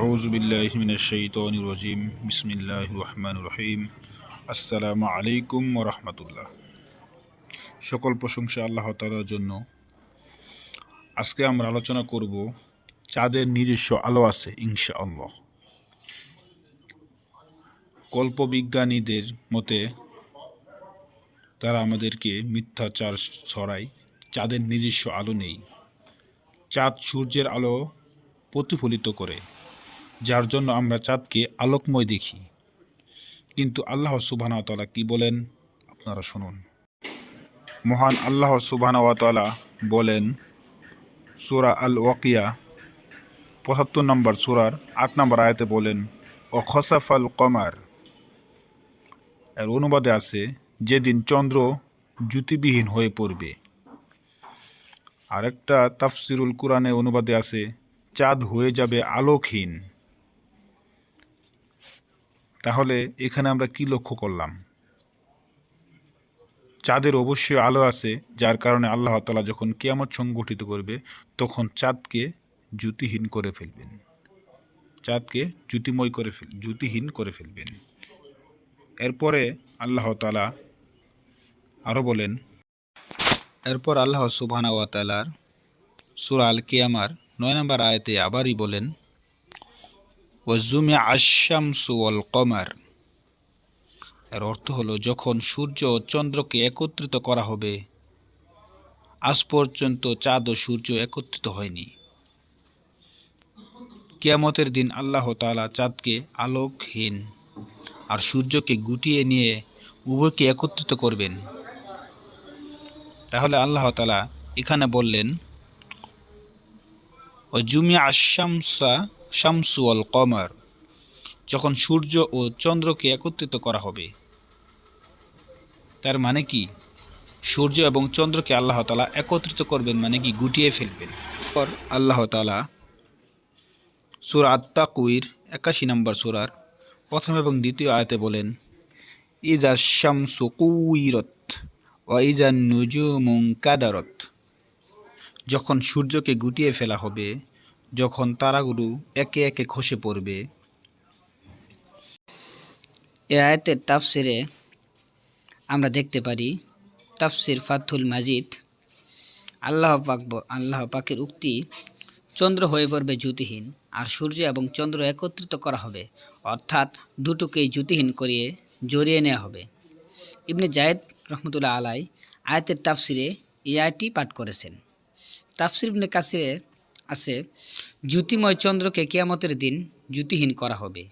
أعوذ بالله من الشيطان الرجيم بسم الله الرحمن الرحيم আসসালামু আলাইকুম রহমতুল্লাহ সকল প্রশংসা আল্লাহ তালার জন্য আজকে আমরা আলোচনা করব চাঁদের নিজস্ব আলো আছে ইনশা আল্লাহ কল্পবিজ্ঞানীদের মতে তারা আমাদেরকে মিথ্যাচার ছড়ায় চাঁদের নিজস্ব আলো নেই চাঁদ সূর্যের আলো প্রতিফলিত করে যার জন্য আমরা চাঁদকে আলোকময় দেখি। কিন্তু আল্লাহ সুবহানা তাআলা কি বলেন? আপনারা শুনুন। মহান আল্লাহ সুবহানা তাআলা বলেন, সূরা আল ওয়াকিয়া পঁচাত্তর নম্বর সুরার আট নম্বর আয়াতে বলেন ও খসাফাল কমার। এর অনুবাদে আছে, যেদিন চন্দ্র জ্যোতিবিহীন হয়ে পড়বে। আরেকটা তাফসিরুল কোরআনে অনুবাদে আছে, চাঁদ হয়ে যাবে আলোকহীন। তাহলে এখানে আমরা কি লক্ষ্য করলাম? চাঁদের অবশ্যই আলো আছে, যার কারণে আল্লাহ তালা যখন কিয়ামত সংগঠিত করবে, তখন চাঁদকে জ্যুতিহীন করে ফেলবেন। চাঁদকে জ্যুতিময় করে ফেল, জ্যোতিহীন করে ফেলবেন। এরপরে আল্লাহ তালা আরও বলেন, এরপর আল্লাহ সুবহানা তাআলার আল কিয়ামার নয় নম্বর আয়তে আবারই বলেন ওয়াজুমে আশামসু ওয়াল কমার। এর অর্থ হলো, যখন সূর্য ও চন্দ্রকে একত্রিত করা হবে, আজ পর্যন্ত চাঁদ ও সূর্য একত্রিত হয়নি। কিয়ামতের দিন আল্লাহ তাআলা চাঁদকে আলোকহীন আর সূর্যকে গুটিয়ে নিয়ে উভয়কে একত্রিত করবেন। তাহলে আল্লাহ তালা এখানে বললেন ও জুমি আশামসা শামসু আল কমার, যখন সূর্য ও চন্দ্রকে একত্রিত করা হবে। তার মানে কি? সূর্য এবং চন্দ্রকে আল্লাহ তালা একত্রিত করবেন মানে কি? গুটিয়ে ফেলবেন। পর আল্লাহ তালা সুর আত্মা কুইর একাশি নম্বর সুরার প্রথম এবং দ্বিতীয় আয়তে বলেন ইজা শামসু কুইরত ও ইজা নুজুমুং কাদারত। যখন সূর্যকে গুটিয়ে ফেলা হবে যখন তারাগুলো একে একে খসে পড়বে। এ আয়াতের তাফসিরে আমরা দেখতে পারি, তাফসির ফাথুল মাজিদ, আল্লাহ পাক আল্লাহ পাকের উক্তি, চন্দ্র হয়ে পড়বে জ্যোতিহীন আর সূর্য এবং চন্দ্র একত্রিত করা হবে। অর্থাৎ দুটোকেই জ্যোতিহীন করিয়ে জড়িয়ে নেওয়া হবে। ইবনে জায়েদ রহমতুল্লাহ আলাই আয়াতের তাফসিরে এই আয়টি পাঠ করেছেন। তাফসির ইবনে কাসিরে আছে জ্যোতিময় চন্দ্রকে কিয়ামতের দিন জ্যোতিহীন করা হবে।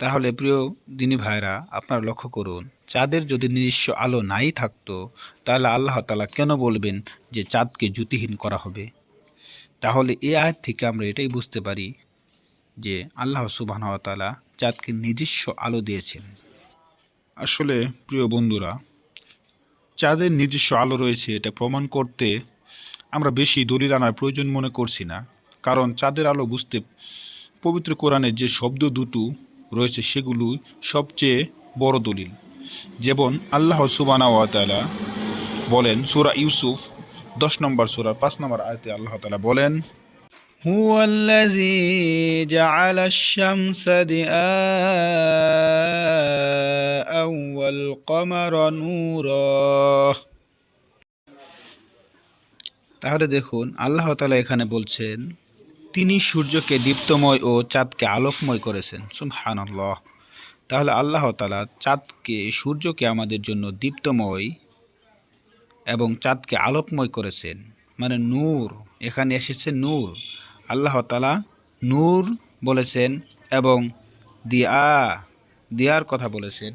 তাহলে প্রিয় দিনী ভাইরা আপনারা লক্ষ্য করুন চাঁদের যদি নিজস্ব আলো নাই থাকতো তাহলে আল্লাহ তালা কেন বলবেন যে চাঁদকে জ্যোতিহীন করা হবে? তাহলে এ আয়াত থেকে আমরা এটাই বুঝতে পারি যে আল্লাহ সুবাহ তালা চাঁদকে নিজস্ব আলো দিয়েছেন। আসলে প্রিয় বন্ধুরা চাঁদের নিজস্ব আলো রয়েছে এটা প্রমাণ করতে আমরা বেশি দলিল আনার প্রয়োজন মনে করছি না কারণ চাঁদের আলো বুঝতে পবিত্র কোরআনের যে শব্দ দুটো রয়েছে সেগুলো সবচেয়ে বড় দলিল যেমন আল্লাহ সুবানা ওয়াতালা বলেন সুরা ইউসুফ দশ নম্বর সুরা পাঁচ নম্বর আয়তে আল্লাহ তালা বলেন هو الذي جعل الشمس ضياء والقمر نورا তাহলে দেখুন, আল্লাহ তালা এখানে বলছেন, তিনি সূর্যকে দীপ্তময় ও চাঁদকে আলোকময় করেছেন। সুবহানাল্লাহ। তাহলে আল্লাহ তালা চাঁদকে, সূর্যকে আমাদের জন্য দীপ্তময় এবং চাঁদকে আলোকময় করেছেন। মানে নূর, এখানে এসেছে নূর। আল্লাহ তালা নূর বলেছেন এবং দিয়া, দিয়ার কথা বলেছেন।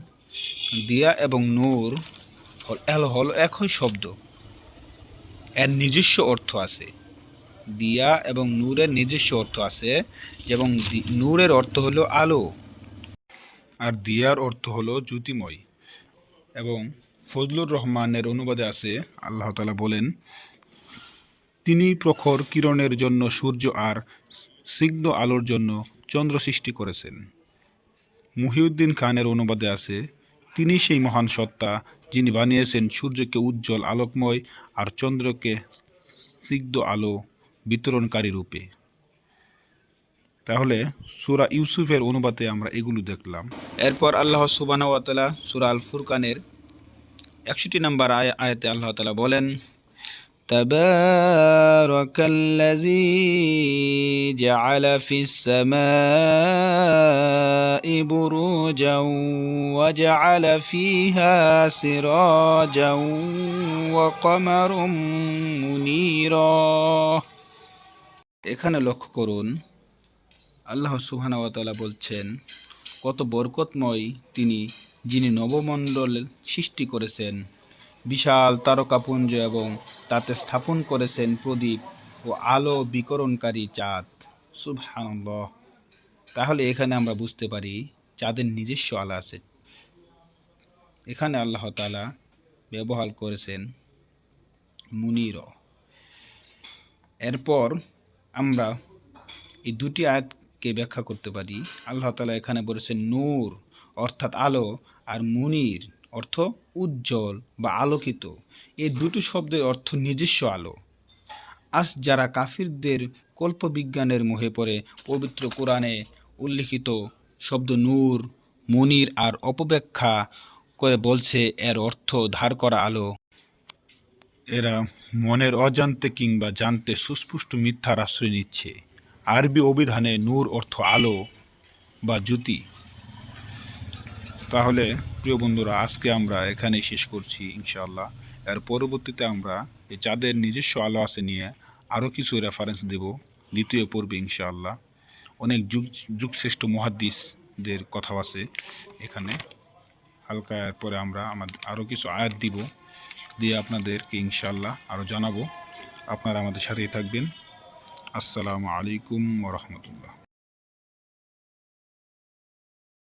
দিয়া এবং নূর হল হল একই শব্দ। এর নিজস্ব অর্থ আছে। দিয়া এবং নূরের নিজস্ব অর্থ আছে দি- নূরের অর্থ হলো আলো। আর দিয়ার অর্থ হলো জ্যোতিময়। এবং ফজলুর রহমানের অনুবাদে আছে, আল্লাহ তালা বলেন, তিনি প্রখর কিরণের জন্য সূর্য আর সিগ্ন আলোর জন্য চন্দ্র সৃষ্টি করেছেন। মুহিউদ্দিন খানের অনুবাদে আছে তিনি সেই মহান সত্তা যিনি বানিয়েছেন সূর্যকে উজ্জ্বল আলোকময় আর চন্দ্রকে স্নিগ্ধ আলো বিতরণকারী রূপে তাহলে সুরা ইউসুফের অনুবাদে আমরা এগুলো দেখলাম এরপর আল্লাহ সুবাহ তালা সুরা আল ফুরকানের একষট্টি নম্বর আয় আয়াতে আল্লাহ তালা বলেন تبارك الذي جعل في السماء بروجا وجعل فيها سراجا وقمرا منيرا এখানে লক্ষ্য করুন আল্লাহ সুবহানাহু ওয়া তাআলা বলছেন কত বরকতময় তিনি যিনি নবমণ্ডল সৃষ্টি করেছেন বিশাল তারকাপুঞ্জ এবং তাতে স্থাপন করেছেন প্রদীপ ও আলো বিকরণকারী চাঁদ সুবহানাল্লাহ তাহলে এখানে আমরা বুঝতে পারি চাঁদের নিজস্ব আলা আছে। এখানে আল্লাহ তাআলা ব্যবহার করেছেন মুনির। এরপর আমরা এই দুটি আয়াতকে ব্যাখ্যা করতে পারি। আল্লাহ তাআলা এখানে বলেছেন নূর, অর্থাৎ আলো, আর মুনির, অর্থ উজ্জ্বল বা আলোকিত। এই দুটো শব্দের অর্থ নিজস্ব আলো। আজ যারা কাফিরদের কল্পবিজ্ঞানের মোহে পড়ে, পবিত্র কোরআনে উল্লিখিত শব্দ নূর, মনির আর অপব্যাখ্যা করে বলছে এর অর্থ ধার করা আলো। এরা মনের অজান্তে কিংবা জানতে সুস্পষ্ট মিথ্যার আশ্রয় নিচ্ছে। আরবি অভিধানে নূর অর্থ আলো বা জ্যোতি। তাহলে প্রিয় বন্ধুরা, আজকে আমরা এখানেই শেষ করছি ইনশাআল্লাহ। এর পরবর্তীতে আমরা চাঁদের নিজস্ব আলো আছে নিয়ে আরও কিছু রেফারেন্স দেব দ্বিতীয় পর্বে ইনশাআল্লাহ। অনেক যুগ, যুগশ্রেষ্ঠ মহাদ্দিসদের কথা আছে এখানে। হালকা পরে আমরা আমাদের আরও কিছু আয়াত দিব, দিয়ে আপনাদেরকে ইনশাল্লাহ আরও জানাব। আপনারা আমাদের সাথেই থাকবেন। আসসালামু আলাইকুম রহমতুল্লাহ।